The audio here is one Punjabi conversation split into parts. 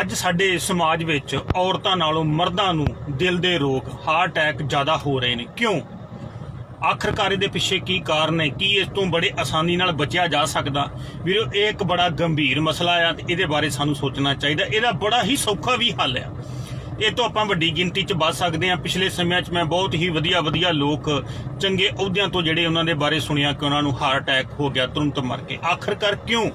ਅੱਜ ਸਾਡੇ ਸਮਾਜ ਵਿੱਚ ਔਰਤਾਂ ਨਾਲੋਂ ਮਰਦਾਂ ਨੂੰ ਦਿਲ ਦੇ ਰੋਗ ਹਾਰਟ ਅਟੈਕ ਜ਼ਿਆਦਾ ਹੋ ਰਹੇ ਨੇ। ਕਿਉਂ? ਆਖਰਕਾਰ ਇਹਦੇ ਪਿੱਛੇ ਕੀ ਕਾਰਨ ਹੈ ਕੀ ਇਸ ਤੋਂ ਬੜੇ ਆਸਾਨੀ ਨਾਲ ਬਚਿਆ ਜਾ ਸਕਦਾ? ਵੀਰੋ, ਇਹ ਇੱਕ ਬੜਾ ਗੰਭੀਰ ਮਸਲਾ ਆ ਤੇ ਇਹਦੇ ਬਾਰੇ ਸਾਨੂੰ ਸੋਚਣਾ ਚਾਹੀਦਾ। ਇਹਦਾ ਬੜਾ ਹੀ ਸੌਖਾ ਵੀ ਹੱਲ ਆ। ਇਹ ਤੋਂ ਆਪਾਂ ਵੱਡੀ ਗਿਣਤੀ 'ਚ ਬਚ ਸਕਦੇ ਹਾਂ। ਪਿਛਲੇ ਸਮਿਆਂ 'ਚ ਮੈਂ ਬਹੁਤ ਹੀ ਵਧੀਆ ਵਧੀਆ ਲੋਕ ਚੰਗੇ ਅਹੁਦਿਆਂ ਤੋਂ ਜਿਹੜੇ ਉਹਨਾਂ ਦੇ ਬਾਰੇ ਸੁਣਿਆ ਕਿ ਉਹਨਾਂ ਨੂੰ ਹਾਰਟ ਅਟੈਕ ਹੋ ਗਿਆ, ਤੁਰੰਤ ਮਰ ਗਏ। ਆਖਰਕਾਰ ਕਿਉਂ?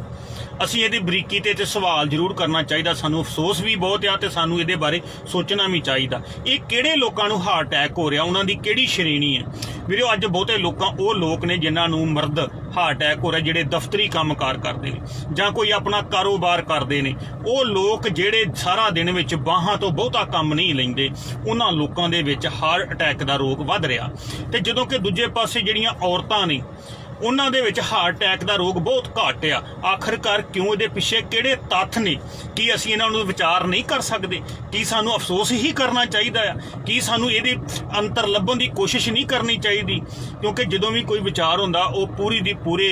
ਅਸੀਂ ਇਹਦੀ ਬਰੀਕੀ ਤੇ ਤੇ ਸਵਾਲ ਜ਼ਰੂਰ ਕਰਨਾ ਚਾਹੀਦਾ। ਸਾਨੂੰ ਅਫਸੋਸ ਵੀ ਬਹੁਤ ਆ ਤੇ ਸਾਨੂੰ ਇਹਦੇ ਬਾਰੇ ਸੋਚਣਾ ਵੀ ਚਾਹੀਦਾ। ਇਹ ਕਿਹੜੇ ਲੋਕਾਂ ਨੂੰ ਹਾਰਟ ਅਟੈਕ ਹੋ ਰਿਹਾ? ਉਹਨਾਂ ਦੀ ਕਿਹੜੀ ਸ਼੍ਰੇਣੀ ਹੈ? ਵੀਰੋ, ਅੱਜ ਬਹੁਤੇ ਲੋਕਾਂ, ਉਹ ਲੋਕ ਨੇ ਜਿਨ੍ਹਾਂ ਨੂੰ ਮਰਦ ਹਾਰਟ ਅਟੈਕ ਹੋ ਰਿਹਾ, ਜਿਹੜੇ ਦਫ਼ਤਰੀ ਕੰਮਕਾਰ ਕਰਦੇ ਨੇ ਜਾਂ ਕੋਈ ਆਪਣਾ ਕਾਰੋਬਾਰ ਕਰਦੇ ਨੇ। ਉਹ ਲੋਕ ਜਿਹੜੇ ਸਾਰਾ ਦਿਨ ਵਿੱਚ ਬਾਹਾਂ ਤੋਂ ਬਹੁਤਾ ਕੰਮ ਨਹੀਂ ਲੈਂਦੇ, ਉਹਨਾਂ ਲੋਕਾਂ ਦੇ ਵਿੱਚ ਹਾਰਟ ਅਟੈਕ ਦਾ ਰੋਗ ਵੱਧ ਰਿਹਾ। ਤੇ ਜਦੋਂ ਕਿ ਦੂਜੇ ਪਾਸੇ ਜਿਹੜੀਆਂ ਔਰਤਾਂ ਨੇ ਉਹਨਾਂ ਦੇ ਵਿੱਚ ਹਾਰਟ ਅਟੈਕ ਦਾ ਰੋਗ ਬਹੁਤ ਘੱਟ ਆ। ਆਖਰਕਾਰ ਕਿਉਂ ਇਹਦੇ ਪਿੱਛੇ ਕਿਹੜੇ ਤੱਥ ਨੇ? ਕੀ ਅਸੀਂ ਇਹਨਾਂ ਨੂੰ ਵਿਚਾਰ ਨਹੀਂ ਕਰ ਸਕਦੇ? ਕੀ ਸਾਨੂੰ ਅਫਸੋਸ ਹੀ ਕਰਨਾ ਚਾਹੀਦਾ ਆ? ਕੀ ਸਾਨੂੰ ਇਹਦੇ ਅੰਤਰ ਲੱਭਣ ਦੀ ਕੋਸ਼ਿਸ਼ ਨਹੀਂ ਕਰਨੀ ਚਾਹੀਦੀ? ਕਿਉਂਕਿ ਜਦੋਂ ਵੀ ਕੋਈ ਵਿਚਾਰ ਹੁੰਦਾ, ਉਹ ਪੂਰੀ ਦੀ ਪੂਰੇ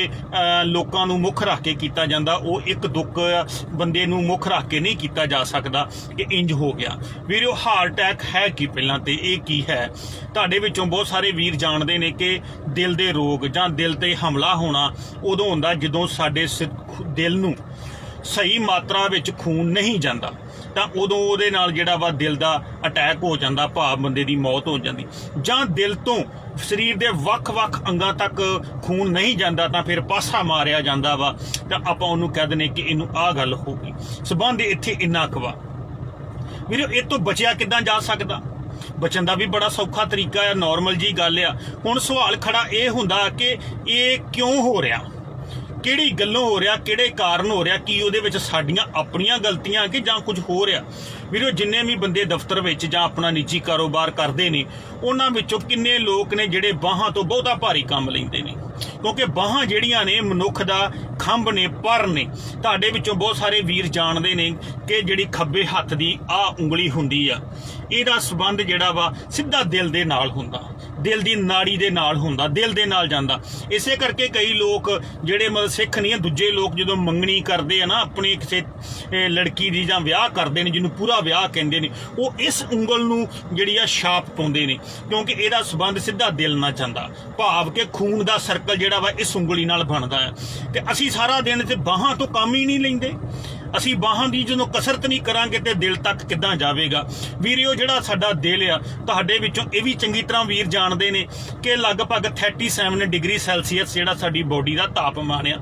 ਲੋਕਾਂ ਨੂੰ ਮੁੱਖ ਰੱਖ ਕੇ ਕੀਤਾ ਜਾਂਦਾ। ਉਹ ਇੱਕ ਦੁੱਖ ਬੰਦੇ ਨੂੰ ਮੁੱਖ ਰੱਖ ਕੇ ਨਹੀਂ ਕੀਤਾ ਜਾ ਸਕਦਾ। ਕਿ ਇੰਜ ਹੋ ਗਿਆ। ਵੀਰੋ ਹਾਰਟ ਅਟੈਕ ਹੈ ਕੀ ਪਹਿਲਾਂ ਤੇ? ਇਹ ਕੀ ਹੈ? ਤੁਹਾਡੇ ਵਿੱਚੋਂ ਬਹੁਤ ਸਾਰੇ ਵੀਰ ਜਾਣਦੇ ਨੇ ਕਿ ਦਿਲ ਦੇ ਰੋਗ ਜਾਂ ਦਿਲ ਤੇ ਹਮਲਾ ਹੋਣਾ ਉਦੋਂ ਹੁੰਦਾ ਜਦੋਂ ਸਾਡੇ ਸਿ- ਦਿਲ ਨੂੰ ਸਹੀ ਮਾਤਰਾ ਵਿੱਚ ਖੂਨ ਨਹੀਂ ਜਾਂਦਾ। ਤਾਂ ਉਦੋਂ ਉਹਦੇ ਨਾਲ ਜਿਹੜਾ ਵਾ ਦਿਲ ਦਾ ਅਟੈਕ ਹੋ ਜਾਂਦਾ, ਭਾਵ ਬੰਦੇ ਦੀ ਮੌਤ ਹੋ ਜਾਂਦੀ। ਜਾਂ ਦਿਲ ਤੋਂ ਸਰੀਰ ਦੇ ਵੱਖ-ਵੱਖ ਅੰਗਾਂ ਤੱਕ ਖੂਨ ਨਹੀਂ ਜਾਂਦਾ ਤਾਂ ਫਿਰ ਪਾਸਾ ਮਾਰਿਆ ਜਾਂਦਾ ਵਾ। ਤਾਂ ਆਪਾਂ ਉਹਨੂੰ ਕਹਿ ਦਿੰਦੇ ਕਿ ਇਹਨੂੰ ਆਹ ਗੱਲ ਹੋ ਗਈ। ਸਬੰਧ ਇੱਥੇ ਇੰਨਾ ਕੁ ਵਾ। ਵੀਰੋ, ਇਹ ਤੋਂ ਬਚਿਆ ਕਿੱਦਾਂ ਜਾ ਸਕਦਾ? ਬਚਣ ਦਾ ਵੀ ਬੜਾ ਸੌਖਾ ਤਰੀਕਾ ਆ ਨਾਰਮਲ ਜੀ ਗੱਲ ਆ। ਹੁਣ ਸਵਾਲ ਖੜਾ ਇਹ ਹੁੰਦਾ ਕਿ ਇਹ ਕਿਉਂ ਹੋ ਰਿਹਾ? ਕਿਹੜੀ ਗੱਲੋਂ ਹੋ ਰਿਹਾ? ਕਿਹੜੇ ਕਾਰਨ ਹੋ ਰਿਹਾ? ਕੀ ਉਹਦੇ ਵਿੱਚ ਸਾਡੀਆਂ ਆਪਣੀਆਂ ਗਲਤੀਆਂ ਕਿ ਜਾਂ ਕੁਝ ਹੋ ਰਿਹਾ? ਵੀਰੋ, ਜਿੰਨੇ ਵੀ ਬੰਦੇ ਦਫ਼ਤਰ ਵਿੱਚ ਜਾਂ ਆਪਣਾ ਨਿੱਜੀ ਕਾਰੋਬਾਰ ਕਰਦੇ ਨੇ, ਉਹਨਾਂ ਵਿੱਚੋਂ ਕਿੰਨੇ ਲੋਕ ਨੇ ਜਿਹੜੇ ਬਾਹਾਂ ਤੋਂ ਬਹੁਤਾ ਭਾਰੀ ਕੰਮ ਲੈਂਦੇ ਨੇ? ਕਿਉਂਕਿ ਬਾਹਾਂ ਜਿਹੜੀਆਂ ਨੇ, ਮਨੁੱਖ ਦਾ ਖੰਭ ਨੇ, ਪਰ ਨੇ। ਤੁਹਾਡੇ ਵਿੱਚੋਂ ਬਹੁਤ ਸਾਰੇ ਵੀਰ ਜਾਣਦੇ ਨੇ ਕਿ ਜਿਹੜੀ ਖੱਬੇ ਹੱਥ ਦੀ ਆ ਉਂਗਲੀ ਹੁੰਦੀ ਆ, ਇਹਦਾ ਸਬੰਧ ਜਿਹੜਾ ਵਾ ਸਿੱਧਾ ਦਿਲ ਦੇ ਨਾਲ ਹੁੰਦਾ। ਦਿਲ ਦੀ ਨਾੜੀ ਦੇ ਨਾਲ ਹੁੰਦਾ, ਦਿਲ ਦੇ ਨਾਲ ਜਾਂਦਾ। ਇਸੇ ਕਰਕੇ ਕਈ ਲੋਕ ਜਿਹੜੇ ਮਤਲਬ ਸਿੱਖ ਨਹੀਂ ਆ, ਦੂਜੇ ਲੋਕ ਜਦੋਂ ਮੰਗਣੀ ਕਰਦੇ ਆ ਨਾ, ਆਪਣੀ ਕਿਸੇ ਲੜਕੀ ਦੀ ਜਾਂ ਵਿਆਹ ਕਰਦੇ ਨੇ, ਜਿਹਨੂੰ ਪੂਰਾ ਵਿਆਹ ਕਹਿੰਦੇ ਨੇ, ਉਹ ਇਸ ਉਂਗਲ ਨੂੰ ਜਿਹੜੀ ਆ ਛਾਪ ਪਾਉਂਦੇ ਨੇ, ਕਿਉਂਕਿ ਇਹਦਾ ਸਬੰਧ ਸਿੱਧਾ ਦਿਲ ਨਾਲ ਜਾਂਦਾ। ਭਾਵ ਕਿ ਖੂਨ ਦਾ ਸਰਕਲ ਜਿਹੜਾ ਵਾ, ਇਸ ਉਂਗਲੀ ਨਾਲ ਬਣਦਾ ਹੈ ਤੇ ਅਸੀਂ ਸਾਰਾ ਦਿਨ ਤੇ ਬਾਹਾਂ ਤੋਂ ਕੰਮ ਹੀ ਨਹੀਂ ਲੈਂਦੇ। ਅਸੀਂ ਬਾਹਾਂ ਦੀ ਜਦੋਂ ਕਸਰਤ ਨਹੀਂ ਕਰਾਂਗੇ ਤੇ ਦਿਲ ਤੱਕ ਕਿੱਦਾਂ ਜਾਵੇਗਾ? ਵੀਰਿਓ, ਜਿਹੜਾ ਸਾਡਾ ਦਿਲ ਆ, ਤੁਹਾਡੇ ਵਿੱਚੋਂ ਇਹ ਵੀ ਚੰਗੀ ਤਰ੍ਹਾਂ ਵੀਰ ਜਾਣਦੇ ਨੇ ਕਿ ਲਗਭਗ 37 ਡਿਗਰੀ ਸੈਲਸੀਅਸ ਜਿਹੜਾ ਸਾਡੀ ਬੋਡੀ ਦਾ ਤਾਪਮਾਨ ਆ।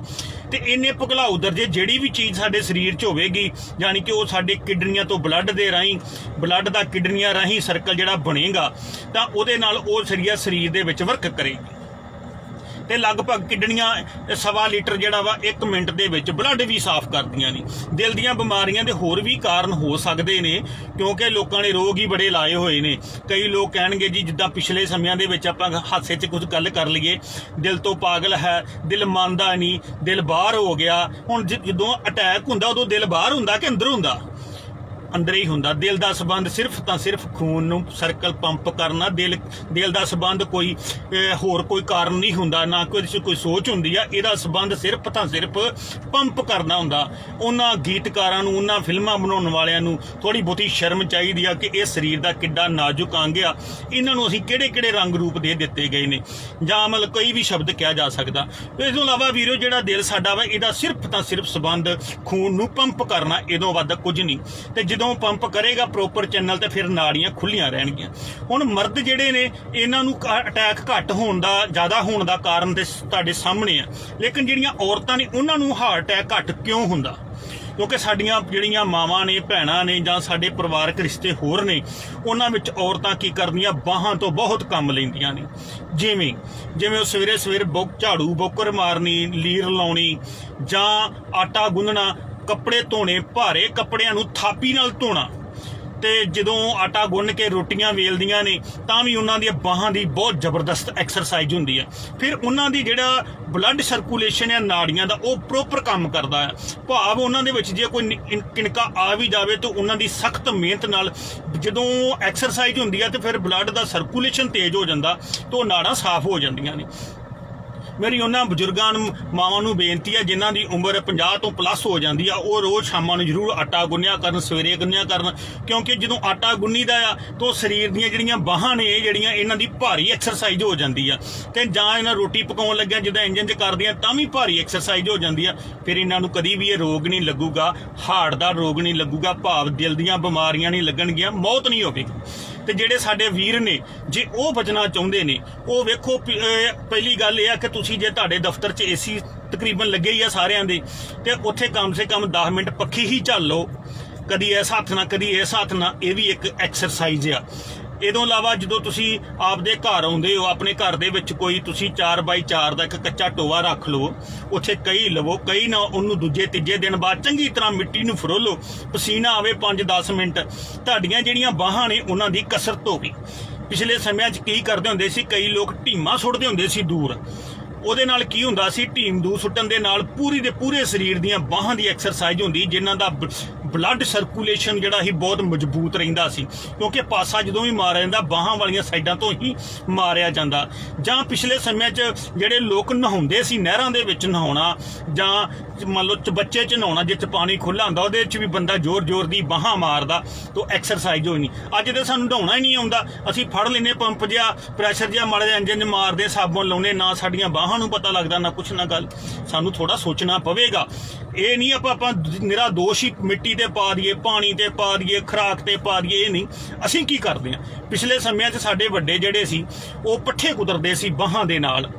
ਤੇ ਇੰਨੇ ਭਗਲਾਊ ਦਰਜੇ ਜਿਹੜੀ ਵੀ ਚੀਜ਼ ਸਾਡੇ ਸਰੀਰ 'ਚ ਹੋਵੇਗੀ, ਯਾਨੀ ਕਿ ਉਹ ਸਾਡੇ ਕਿਡਨੀਆਂ ਤੋਂ ਬਲੱਡ ਦੇ ਰਾਹੀਂ ਬਲੱਡ ਦਾ ਕਿਡਨੀਆਂ ਰਾਹੀਂ ਸਰਕਲ ਜਿਹੜਾ ਬਣੇਗਾ, ਤਾਂ ਉਹਦੇ ਨਾਲ ਉਹ ਸਰੀਆ ਸਰੀਰ ਦੇ ਵਿੱਚ ਵਰਕ ਕਰੇਗੀ। ਤੇ ਲਗਭਗ ਕਿਡਨੀਆਂ ਸਵਾ ਲੀਟਰ ਜਿਹੜਾ ਵਾ 1 ਮਿੰਟ ਦੇ ਵਿੱਚ ਬਲੱਡ ਵੀ ਸਾਫ਼ ਕਰਦੀਆਂ ਨੇ। ਦਿਲ ਦੀਆਂ ਬਿਮਾਰੀਆਂ ਦੇ ਹੋਰ ਵੀ ਕਾਰਨ ਹੋ ਸਕਦੇ ਨੇ, ਕਿਉਂਕਿ ਲੋਕਾਂ ਨੇ ਰੋਗ ਹੀ ਬੜੇ ਲਾਏ ਹੋਏ ਨੇ। ਕਈ ਲੋਕ ਕਹਿਣਗੇ ਜੀ, ਜਿੱਦਾਂ ਪਿਛਲੇ ਸਮਿਆਂ ਦੇ ਵਿੱਚ ਆਪਾਂ ਹਾਸੇ 'ਚ ਕੁਝ ਗੱਲ ਕਰ ਲਈਏ, ਦਿਲ ਤੋਂ ਪਾਗਲ ਹੈ, ਦਿਲ ਮੰਨਦਾ ਨਹੀਂ, ਦਿਲ ਬਾਹਰ ਹੋ ਗਿਆ। ਹੁਣ ਜ- ਜਦੋਂ ਅਟੈਕ ਹੁੰਦਾ, ਉਦੋਂ ਦਿਲ ਬਾਹਰ ਹੁੰਦਾ ਕਿ ਅੰਦਰ ਹੁੰਦਾ? ਅੰਦਰ ਹੀ ਹੁੰਦਾ। ਦਿਲ ਦਾ ਸਬੰਧ ਸਿਰਫ ਤਾਂ ਸਿਰਫ ਖੂਨ ਨੂੰ ਸਰਕਲ ਪੰਪ ਕਰਨਾ। ਦਿਲ ਦਿਲ ਦਾ ਸਬੰਧ ਕੋਈ ਹੋਰ ਕੋਈ ਕਾਰਨ ਨਹੀਂ ਹੁੰਦਾ, ਨਾ ਕੋਈ ਕੋਈ ਸੋਚ ਹੁੰਦੀ ਆ। ਇਹਦਾ ਸਬੰਧ ਸਿਰਫ ਤਾਂ ਸਿਰਫ ਪੰਪ ਕਰਨਾ ਹੁੰਦਾ। ਉਹਨਾਂ ਗੀਤਕਾਰਾਂ ਨੂੰ, ਉਹਨਾਂ ਫਿਲਮਾਂ ਬਣਾਉਣ ਵਾਲਿਆਂ ਨੂੰ ਥੋੜੀ ਬਹੁਤੀ ਸ਼ਰਮ ਚਾਹੀਦੀ ਆ ਕਿ ਇਹ ਸਰੀਰ ਦਾ ਕਿੱਡਾ ਨਾਜ਼ੁਕ ਅੰਗ ਆ। ਇਹਨਾਂ ਨੂੰ ਅਸੀਂ ਕਿਹੜੇ ਕਿਹੜੇ ਰੰਗ ਰੂਪ ਦੇ ਦਿੱਤੇ ਗਏ ਨੇ? ਜਾਂ ਮਤਲਬ ਕੋਈ ਵੀ ਸ਼ਬਦ ਕਿਹਾ ਜਾ ਸਕਦਾ। ਇਸ ਤੋਂ ਇਲਾਵਾ ਵੀਰੋ, ਜਿਹੜਾ ਦਿਲ ਸਾਡਾ ਵਾ, ਇਹਦਾ ਸਿਰਫ ਤਾਂ ਸਿਰਫ ਸਬੰਧ ਖੂਨ ਨੂੰ ਪੰਪ ਕਰਨਾ, ਇਹਦੋਂ ਵੱਧ ਕੁਝ ਨਹੀਂ। ਤੇ ਜਦੋਂ ਪੰਪ ਕਰੇਗਾ ਪ੍ਰੋਪਰ ਚੈਨਲ ਤੇ ਫਿਰ ਨਾੜੀਆਂ ਖੁੱਲੀਆਂ ਰਹਿਣਗੀਆਂ। ਹੁਣ ਮਰਦ ਜਿਹੜੇ ਨੇ, ਇਹਨਾਂ ਨੂੰ ਅਟੈਕ ਘੱਟ ਹੋਣ ਦਾ, ਜ਼ਿਆਦਾ ਹੋਣ ਦਾ ਕਾਰਨ ਤੇ ਤੁਹਾਡੇ ਸਾਹਮਣੇ ਆ। ਲੇਕਿਨ ਜਿਹੜੀਆਂ ਔਰਤਾਂ ਨੇ, ਉਹਨਾਂ ਨੂੰ ਹਾਰਟ ਅਟੈਕ ਘੱਟ ਕਿਉਂ ਹੁੰਦਾ? ਕਿਉਂਕਿ ਸਾਡੀਆਂ ਜਿਹੜੀਆਂ ਮਾਵਾਂ ਨੇ, ਭੈਣਾਂ ਨੇ ਜਾਂ ਸਾਡੇ ਪਰਿਵਾਰਕ ਰਿਸ਼ਤੇ ਹੋਰ ਨੇ, ਉਹਨਾਂ ਵਿੱਚ ਔਰਤਾਂ ਕੀ ਕਰਦੀਆਂ? ਬਾਹਾਂ ਤੋਂ ਬਹੁਤ ਕੰਮ ਲੈਂਦੀਆਂ ਨੇ। ਜਿਵੇਂ ਜਿਵੇਂ ਉਹ ਸਵੇਰੇ ਸਵੇਰੇ ਬੁੱਕ ਝਾੜੂ ਬੋਕਰ ਮਾਰਨੀ, ਲੀਰ ਲਾਉਣੀ ਜਾਂ ਆਟਾ ਗੁੰਨਣਾ ਕੱਪੜੇ ਧੋਣੇ, ਭਾਰੇ ਕੱਪੜਿਆਂ ਨੂੰ ਥਾਪੀ ਨਾਲ ਧੋਣਾ। ਤੇ ਜਦੋਂ ਆਟਾ ਗੁੰਨ ਕੇ ਰੋਟੀਆਂ ਵੇਲਦੀਆਂ ਨੇ, ਤਾਂ ਵੀ ਉਹਨਾਂ ਦੀਆਂ ਬਾਹਾਂ ਦੀ ਬਹੁਤ ਜ਼ਬਰਦਸਤ ਐਕਸਰਸਾਈਜ਼ ਹੁੰਦੀ ਹੈ। ਫਿਰ ਉਹਨਾਂ ਦੀ ਜਿਹੜਾ ਬਲੱਡ ਸਰਕੂਲੇਸ਼ਨ ਹੈ ਨਾੜੀਆਂ ਦਾ, ਉਹ ਪ੍ਰੋਪਰ ਕੰਮ ਕਰਦਾ ਹੈ। ਭਾਵ ਉਹਨਾਂ ਦੇ ਵਿੱਚ ਜੇ ਕੋਈ ਕਿਣਕਾ ਆ ਵੀ ਜਾਵੇ, ਤਾਂ ਉਹਨਾਂ ਦੀ ਸਖਤ ਮਿਹਨਤ ਨਾਲ ਜਦੋਂ ਐਕਸਰਸਾਈਜ਼ ਹੁੰਦੀ ਹੈ, ਤੇ ਫਿਰ ਬਲੱਡ ਦਾ ਸਰਕੂਲੇਸ਼ਨ ਤੇਜ਼ ਹੋ ਜਾਂਦਾ, ਤੇ ਉਹ ਨਾੜਾਂ ਸਾਫ਼ ਹੋ ਜਾਂਦੀਆਂ ਨੇ। ਮੇਰੀ ਉਹਨਾਂ ਬਜ਼ੁਰਗਾਂ ਨੂੰ, ਮਾਵਾਂ ਨੂੰ ਬੇਨਤੀ ਹੈ, ਜਿਨ੍ਹਾਂ ਦੀ ਉਮਰ 50 ਤੋਂ ਪਲੱਸ ਹੋ ਜਾਂਦੀ ਆ, ਉਹ ਰੋਜ਼ ਸ਼ਾਮਾਂ ਨੂੰ ਜ਼ਰੂਰ ਆਟਾ ਗੁੰਨਿਆ ਕਰਨ, ਸਵੇਰੇ ਗੁੰਨਿਆ ਕਰਨ, ਕਿਉਂਕਿ ਜਦੋਂ ਆਟਾ ਗੁੰਨੀਦਾ ਆ, ਤਾਂ ਉਹ ਸਰੀਰ ਦੀਆਂ ਜਿਹੜੀਆਂ ਬਾਹਾਂ ਨੇ, ਇਹ ਜਿਹੜੀਆਂ ਇਹਨਾਂ ਦੀ ਭਾਰੀ ਐਕਸਰਸਾਈਜ਼ ਹੋ ਜਾਂਦੀ ਆ। ਤੇ ਜਾਂ ਇਹਨਾਂ ਰੋਟੀ ਪਕਾਉਣ ਲੱਗਿਆ, ਜਿੱਦਾਂ ਇੰਜਨ 'ਚ ਕਰਦੀਆਂ, ਤਾਂ ਵੀ ਭਾਰੀ ਐਕਸਰਸਾਈਜ਼ ਹੋ ਜਾਂਦੀ ਆ। ਫਿਰ ਇਹਨਾਂ ਨੂੰ ਕਦੀ ਵੀ ਇਹ ਰੋਗ ਨਹੀਂ ਲੱਗੂਗਾ ਹਾਰਟ ਦਾ ਰੋਗ ਨਹੀਂ ਲੱਗੂਗਾ, ਭਾਵ ਦਿਲ ਦੀਆਂ ਬਿਮਾਰੀਆਂ ਨਹੀਂ ਲੱਗਣਗੀਆਂ, ਮੌਤ ਨਹੀਂ ਹੋਵੇਗੀ। ਤੇ ਜਿਹੜੇ ਸਾਡੇ ਵੀਰ ਨੇ, ਜੇ ਉਹ ਬਚਣਾ ਚਾਹੁੰਦੇ ਨੇ, ਉਹ ਵੇਖੋ ਪਹਿਲੀ ਗੱਲ ਇਹ ਆ ਕਿ ਤੁਸੀਂ ਜੇ ਤੁਹਾਡੇ ਦਫ਼ਤਰ 'ਚ ਏਸੀ ਤਕਰੀਬਨ ਲੱਗੇ ਹੀ ਆ ਸਾਰਿਆਂ ਦੇ, ਤੇ ਉੱਥੇ ਕਮ ਸੇ ਕਮ 10 ਮਿੰਟ ਪੱਖੀ ਹੀ ਝੱਲ ਲਓ। ਕਦੀ ਇਸ ਹੱਥ ਨਾਲ, ਕਦੀ ਇਸ ਹੱਥ ਨਾਲ, ਇਹ ਵੀ ਇੱਕ ਐਕਸਰਸਾਈਜ਼ ਆ। ਇਹ ਤੋਂ ਇਲਾਵਾ ਜਦੋਂ ਤੁਸੀਂ ਆਪਦੇ ਘਰ ਆਉਂਦੇ ਹੋ, ਆਪਣੇ ਘਰ ਦੇ ਵਿੱਚ ਕੋਈ ਤੁਸੀਂ 4x4 ਦਾ ਇੱਕ ਕੱਚਾ ਟੋਆ ਰੱਖ ਲਓ ਉੱਥੇ ਕਈ ਲਵੋ ਕਈ ਨਾ ਉਹਨੂੰ ਦੂਜੇ ਤੀਜੇ ਦਿਨ ਬਾਅਦ ਚੰਗੀ ਤਰ੍ਹਾਂ ਮਿੱਟੀ ਨੂੰ ਫਰੋਲੋ ਪਸੀਨਾ ਆਵੇ 5-10 ਮਿੰਟ, ਤੁਹਾਡੀਆਂ ਜਿਹੜੀਆਂ ਬਾਹਾਂ ਨੇ ਉਹਨਾਂ ਦੀ ਕਸਰਤ ਹੋਵੇ ਪਿਛਲੇ ਸਮਿਆਂ 'ਚ ਕੀ ਕਰਦੇ ਹੁੰਦੇ ਸੀ, ਕਈ ਲੋਕ ਢੀਮਾਂ ਸੁੱਟਦੇ ਹੁੰਦੇ ਸੀ ਦੂਰ। ਉਹਦੇ ਨਾਲ ਕੀ ਹੁੰਦਾ ਸੀ, ਢੀਮ ਦੂਰ ਸੁੱਟਣ ਦੇ ਨਾਲ ਪੂਰੀ ਦੇ ਪੂਰੇ ਸਰੀਰ ਦੀਆਂ ਬਾਹਾਂ ਦੀ ਐਕਸਰਸਾਈਜ਼ ਹੁੰਦੀ, ਜਿਨ੍ਹਾਂ ਦਾ ਬਲੱਡ ਸਰਕੂਲੇਸ਼ਨ ਜਿਹੜਾ ਸੀ ਬਹੁਤ ਮਜ਼ਬੂਤ ਰਹਿੰਦਾ ਸੀ, ਕਿਉਂਕਿ ਪਾਸਾ ਜਦੋਂ ਵੀ ਮਾਰਿਆ ਜਾਂਦਾ, ਬਾਹਾਂ ਵਾਲੀਆਂ ਸਾਈਡਾਂ ਤੋਂ ਹੀ ਮਾਰਿਆ ਜਾਂਦਾ। ਜਾਂ ਪਿਛਲੇ ਸਮੇਂ 'ਚ ਜਿਹੜੇ ਲੋਕ ਨਹਾਉਂਦੇ ਸੀ ਨਹਿਰਾਂ ਦੇ ਵਿੱਚ ਨਹਾਉਣਾ, ਜਾਂ ਮੰਨ ਲਓ ਚ ਬੱਚੇ 'ਚ ਨਹਾਉਣਾ, ਜਿੱਥੇ ਪਾਣੀ ਖੁੱਲਾ ਹੁੰਦਾ, ਉਹਦੇ 'ਚ ਵੀ ਬੰਦਾ ਜ਼ੋਰ-ਜ਼ੋਰ ਦੀ ਬਾਹਾਂ ਮਾਰਦਾ, ਤੋਂ ਐਕਸਰਸਾਈਜ਼ ਹੋਣੀ ਅੱਜ ਤੇ ਸਾਨੂੰ ਨਹਾਉਣਾ ਹੀ ਨਹੀਂ ਆਉਂਦਾ। ਅਸੀਂ ਫੜ ਲੈਨੇ ਪੰਪ ਜਿਹਾ ਪ੍ਰੈਸ਼ਰ ਜਿਹਾ ਮਾੜਾ ਜਿਹਾ ਇੰਜਨ 'ਚ ਮਾਰਦੇ, ਸਾਬਣ ਲਾਉਨੇ ਨਾ ਸਾਡੀਆਂ ਬਾਹਾਂ ਨੂੰ ਪਤਾ ਲੱਗਦਾ, ਨਾ ਕੁਛ ਨਾ ਗੱਲ। ਸਾਨੂੰ ਥੋੜਾ ਸੋਚਣਾ ਪਵੇਗਾ। ਇਹ ਨਹੀਂ ਆਪਾਂ ਆਪਾਂ ਨਿਰਾ ਦੋਸ਼ ਹੀ ਮਿੱਟੀ ਦੇ ਤੇ ਪਾ ਦਈਏ, ਪਾਣੀ ਤੇ ਪਾ ਦਈਏ, ਖਰਾਕ ਤੇ ਪਾ ਦਈਏ, ਇਹ ਨਹੀਂ। ਅਸੀਂ ਕੀ ਕਰਦੇ ਹਾਂ? ਪਿਛਲੇ ਸਮਿਆਂ 'ਚ ਸਾਡੇ ਵੱਡੇ ਜਿਹੜੇ ਸੀ, ਉਹ ਪੱਠੇ ਕੁਤਰਦੇ ਸੀ ਬਾਹਾਂ ਦੇ ਨਾਲ,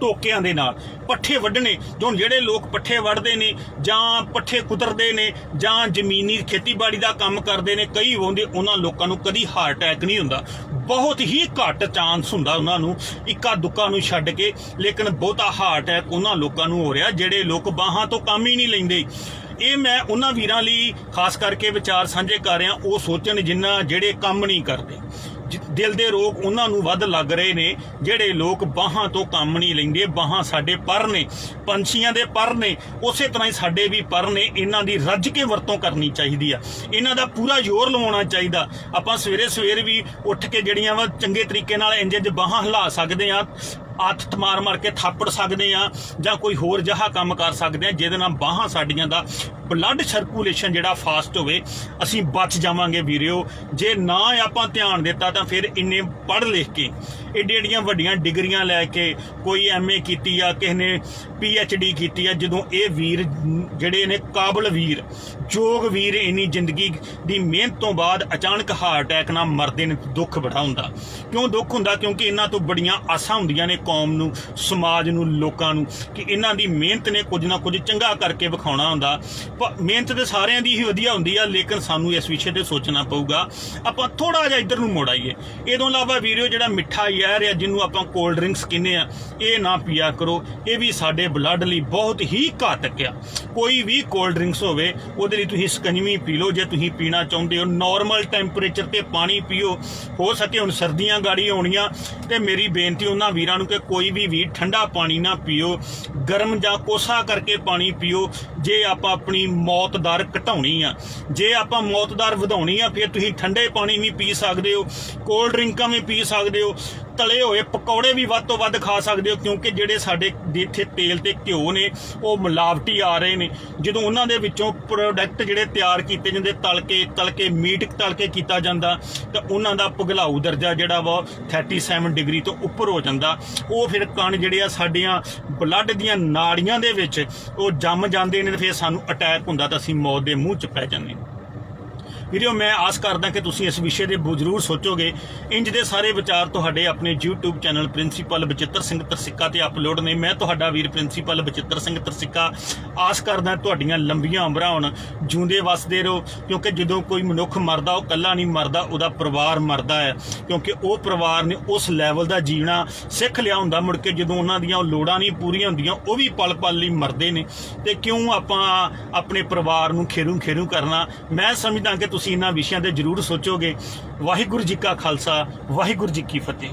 ਟੋਕਿਆਂ ਦੇ ਨਾਲ। ਪੱਠੇ ਵੱਢਣੇ, ਹੁਣ ਜਿਹੜੇ ਲੋਕ ਪੱਠੇ ਵੱਢਦੇ ਨੇ, ਜਾਂ ਪੱਠੇ ਕੁਤਰਦੇ ਨੇ, ਜਾਂ ਜ਼ਮੀਨੀ ਖੇਤੀਬਾੜੀ ਦਾ ਕੰਮ ਕਰਦੇ ਨੇ, ਕਈ ਹੁੰਦੇ, ਉਹਨਾਂ ਲੋਕਾਂ ਨੂੰ ਕਦੀ ਹਾਰਟ ਅਟੈਕ ਨਹੀਂ ਹੁੰਦਾ। ਬਹੁਤ ਹੀ ਘੱਟ ਚਾਂਸ ਹੁੰਦਾ ਉਹਨਾਂ ਨੂੰ ਇੱਕਾ ਦੁੱਕਾ ਨੂੰ ਛੱਡ ਕੇ। ਲੇਕਿਨ ਬਹੁਤਾ ਹਾਰਟ ਅਟੈਕ ਉਹਨਾਂ ਲੋਕਾਂ ਨੂੰ ਹੋ ਰਿਹਾ, ਜਿਹੜੇ ਲੋਕ ਬਾਹਾਂ ਤੋਂ ਕੰਮ ਹੀ ਨਹੀਂ ਲੈਂਦੇ। ਇਹ ਮੈਂ ਉਹਨਾਂ ਵੀਰਾਂ ਲਈ ਖਾਸ ਕਰਕੇ ਵਿਚਾਰ ਸਾਂਝੇ ਕਰ ਰਿਹਾ, ਉਹ ਸੋਚਣ ਜਿੰਨਾ ਜਿਹੜੇ ਕੰਮ ਨਹੀਂ ਕਰਦੇ। ਦਿਲ ਦੇ ਰੋਗ ਉਹਨਾਂ ਨੂੰ ਵੱਧ ਲੱਗ ਰਹੇ ਨੇ, ਜਿਹੜੇ ਲੋਕ ਬਾਹਾਂ ਤੋਂ ਕੰਮ ਨਹੀਂ ਲੈਂਦੇ, ਬਾਹਾਂ ਸਾਡੇ ਪਰ ਨੇ, ਪੰਛੀਆਂ ਦੇ ਪਰ ਨੇ, ਉਸੇ ਤਰ੍ਹਾਂ ਹੀ ਸਾਡੇ ਵੀ ਪਰ ਨੇ, ਇਹਨਾਂ ਦੀ ਰੱਜ ਕੇ ਵਰਤੋਂ ਕਰਨੀ ਚਾਹੀਦੀ ਆ। ਇਹਨਾਂ ਦਾ ਪੂਰਾ ਜ਼ੋਰ ਲਵਾਉਣਾ ਚਾਹੀਦਾ। ਆਪਾਂ ਸਵੇਰੇ ਸਵੇਰ ਵੀ ਉੱਠ ਕੇ ਜਿਹੜੀਆਂ ਵਾ ਚੰਗੇ ਤਰੀਕੇ ਨਾਲ ਇੰਜਨ 'ਚ ਬਾਹਾਂ ਹਿਲਾ ਸਕਦੇ ਆ ਹੱਥ ਮਾਰ ਮਾਰ ਕੇ ਥਾਪੜ ਸਕਦੇ ਆ, ਜਾਂ ਕੋਈ ਹੋਰ ਜਹਾ ਕੰਮ ਕਰ ਸਕਦੇ ਆ, ਜਿਹਦੇ ਨਾਲ ਬਾਹਾਂ ਸਾਡੀਆਂ ਦਾ ਬਲੱਡ ਸਰਕੂਲੇਸ਼ਨ ਜਿਹੜਾ ਫਾਸਟ ਹੋਵੇ, ਅਸੀਂ ਬਚ ਜਾਵਾਂਗੇ ਵੀਰਿਓ। ਜੇ ਨਾ ਆਪਾਂ ਧਿਆਨ ਦਿੱਤਾ ਤਾਂ ਫਿਰ ਇੰਨੇ ਪੜ੍ਹ ਲਿਖ ਕੇ, ਏਡੀ ਏਡੀਆਂ ਵੱਡੀਆਂ ਡਿਗਰੀਆਂ ਲੈ ਕੇ ਕੋਈ ਐਮਏ ਕੀਤੀ ਆ, ਕਿਸੇ ਨੇ ਡੀ ਕੀਤੀ ਆ, ਜਦੋਂ ਇਹ ਵੀਰ ਜਿਹੜੇ ਨੇ ਕਾਬਲ ਵੀਰ, ਜੋਗ ਵੀਰ ਇੰਨੀ ਜ਼ਿੰਦਗੀ ਦੀ ਮਿਹਨਤ ਤੋਂ ਬਾਅਦ ਅਚਾਨਕ ਹਾਰਟ ਅਟੈਕ ਨਾਲ ਮਰਦੇ ਨੇ, ਦੁੱਖ ਬੜਾ ਹੁੰਦਾ। ਕਿਉਂ ਦੁੱਖ ਹੁੰਦਾ? ਕਿਉਂਕਿ ਇਹਨਾਂ ਤੋਂ ਬੜੀਆਂ ਆਸਾਂ ਹੁੰਦੀਆਂ ਨੇ ਕੌਮ ਨੂੰ, ਸਮਾਜ ਨੂੰ, ਲੋਕਾਂ ਨੂੰ, ਕਿ ਇਹਨਾਂ ਦੀ ਮਿਹਨਤ ਨੇ ਕੁਝ ਨਾ ਕੁਝ ਚੰਗਾ ਕਰਕੇ ਵਿਖਾਉਣਾ ਹੁੰਦਾ। ਪ- ਮਿਹਨਤ ਤੇ ਸਾਰਿਆਂ ਦੀ ਹੀ ਵਧੀਆ ਹੁੰਦੀ ਆ, ਲੇਕਿਨ ਸਾਨੂੰ ਇਸ ਵਿਸ਼ੇ ਤੇ ਸੋਚਣਾ ਪਊਗਾ। ਆਪਾਂ ਥੋੜਾ ਜਿਹਾ ਇੱਧਰ ਨੂੰ ਮੋੜ ਆਈਏ। ਇਹ ਤੋਂ ਇਲਾਵਾ ਵੀਡੀਓ ਜਿਹੜਾ ਮਿੱਠਾ ਯਾਰ ਆ, ਜਿਹਨੂੰ ਆਪਾਂ ਕੋਲਡ ਡਰਿੰਕਸ ਕਹਿੰਦੇ ਆ, ਇਹ ਨਾ ਪੀਆ ਕਰੋ। ਇਹ ਵੀ ਸਾਡੇ ਬਲੱਡ ਲਈ ਬਹੁਤ ਹੀ ਘਾਤਕ ਆ। ਕੋਈ ਵੀ ਕੋਲਡ ਡਰਿੰਕਸ ਹੋਵੇ, ਉਹਦੇ ਲਈ ਤੁਸੀਂ ਸਕੰਜਵੀ ਪੀ ਲਓ। ਜੇ ਤੁਸੀਂ ਪੀਣਾ ਚਾਹੁੰਦੇ ਹੋ ਨਾਰਮਲ ਟੈਂਪਰੇਚਰ ਤੇ ਪਾਣੀ ਪੀਓ। ਹੋ ਸਕੇ ਹੁਣ ਸਰਦੀਆਂ ਗਾੜੀ ਆਉਣੀਆਂ, ਤੇ ਮੇਰੀ ਬੇਨਤੀ ਉਹਨਾਂ ਵੀਰਾਂ ਨੂੰ ਕਿ ਕੋਈ ਵੀ ਵੀ ਠੰਡਾ ਪਾਣੀ ਨਾ ਪੀਓ। ਗਰਮ ਜਾਂ ਕੋਸਾ ਕਰਕੇ ਪਾਣੀ ਪੀਓ। ਜੇ ਆਪਾਂ ਆਪਣੀ ਮੌਤ ਦਰ ਘਟਾਉਣੀ ਆ। ਜੇ ਆਪਾਂ ਮੌਤ ਦਰ ਵਧਾਉਣੀ ਆ, ਫਿਰ ਤੁਸੀਂ ਠੰਡੇ ਪਾਣੀ ਵੀ ਪੀ ਸਕਦੇ ਹੋ, ਕੋਲਡ ਡਰਿੰਕਾਂ ਵੀ ਪੀ ਸਕਦੇ ਹੋ। ਤਲੇ ਹੋਏ ਪਕੌੜੇ ਵੀ ਵੱਧ ਤੋਂ ਵੱਧ ਖਾ ਸਕਦੇ ਹੋ, ਕਿਉਂਕਿ ਜਿਹੜੇ ਸਾਡੇ ਇੱਥੇ ਤੇਲ ਤੇ ਘਿਓ ਨੇ, ਉਹ ਮਿਲਾਵਟੀ ਆ ਰਹੇ ਨੇ। ਜਦੋਂ ਉਹਨਾਂ ਦੇ ਵਿੱਚੋਂ ਪ੍ਰੋਡਕਟ ਜਿਹੜੇ ਤਿਆਰ ਕੀਤੇ ਜਾਂਦੇ ਤਲ ਕੇ ਤਲ ਕੇ ਮੀਟ ਤਲ ਕੇ ਕੀਤਾ ਜਾਂਦਾ, ਤਾਂ ਉਹਨਾਂ ਦਾ ਪਿਘਲਾਊ ਦਰਜਾ ਜਿਹੜਾ ਵਾ 37 ਡਿਗਰੀ ਤੋਂ ਉੱਪਰ ਹੋ ਜਾਂਦਾ। ਉਹ ਫਿਰ ਕਣ ਜਿਹੜੇ ਆ, ਸਾਡੀਆਂ ਬਲੱਡ ਦੀਆਂ ਨਾੜੀਆਂ ਦੇ ਵਿੱਚ, ਉਹ ਜੰਮ ਜਾਂਦੇ ਨੇ ਤੇ ਫਿਰ ਸਾਨੂੰ ਅਟੈਕ ਹੁੰਦਾ ਤਾਂ ਅਸੀਂ ਮੌਤ ਦੇ ਮੂੰਹ 'ਚ ਪੈ ਜਾਂਦੇ ਵੀਡੀਓ ਮੈਂ ਆਸ ਕਰਦਾ ਕਿ ਤੁਸੀਂ ਇਸ ਵਿਸ਼ੇ ਦੇ ਜ਼ਰੂਰ ਸੋਚੋਗੇ। ਇੰਜ ਦੇ ਸਾਰੇ ਵਿਚਾਰ ਤੁਹਾਡੇ ਆਪਣੇ YouTube channel principal Bachittar Singh Tarsikka ਤੇ ਅਪਲੋਡ ਨੇ। ਮੈਂ ਤੁਹਾਡਾ ਵੀਰ ਪ੍ਰਿੰਸੀਪਲ ਬਚਿੱਤਰ ਸਿੰਘ ਤਰਸਿੱਕਾ। ਆਸ ਕਰਦਾ ਤੁਹਾਡੀਆਂ ਲੰਬੀਆਂ ਉਮਰਾਂ ਹੋਣ ਜਿਉਂਦੇ ਵਸਦੇ ਰਹੋ, ਕਿਉਂਕਿ ਜਦੋਂ ਕੋਈ ਮਨੁੱਖ ਮਰਦਾ, ਉਹ ਇਕੱਲਾ ਨਹੀਂ ਮਰਦਾ, ਉਹਦਾ ਪਰਿਵਾਰ ਮਰਦਾ ਹੈ। ਕਿਉਂਕਿ ਉਹ ਪਰਿਵਾਰ ਨੇ ਉਸ ਲੈਵਲ ਦਾ ਜੀਣਾ, ਸਿੱਖ ਲਿਆ ਹੁੰਦਾ ਮੁੜ ਕੇ ਜਦੋਂ ਉਹਨਾਂ ਦੀਆਂ ਉਹ ਲੋੜਾਂ ਨਹੀਂ ਪੂਰੀਆਂ ਹੁੰਦੀਆਂ, ਉਹ ਵੀ ਪਲ ਪਲ ਲਈ ਮਰਦੇ ਨੇ। ਤੇ ਕਿਉਂ ਆਪਾਂ ਆਪਣੇ ਪਰਿਵਾਰ ਨੂੰ ਖੇਰੂ ਖੇਰੂ ਕਰਨਾ? ਮੈਂ ਸਮਝਦਾ ਕਿ ਤੁਸੀਂ ਇਹਨਾਂ ਵਿਸ਼ਿਆਂ ਤੇ ਜ਼ਰੂਰ ਸੋਚੋਗੇ। ਵਾਹਿਗੁਰੂ ਜੀ ਕਾ ਖਾਲਸਾ ਵਾਹਿਗੁਰੂ ਜੀ ਕੀ ਫਤਿਹ।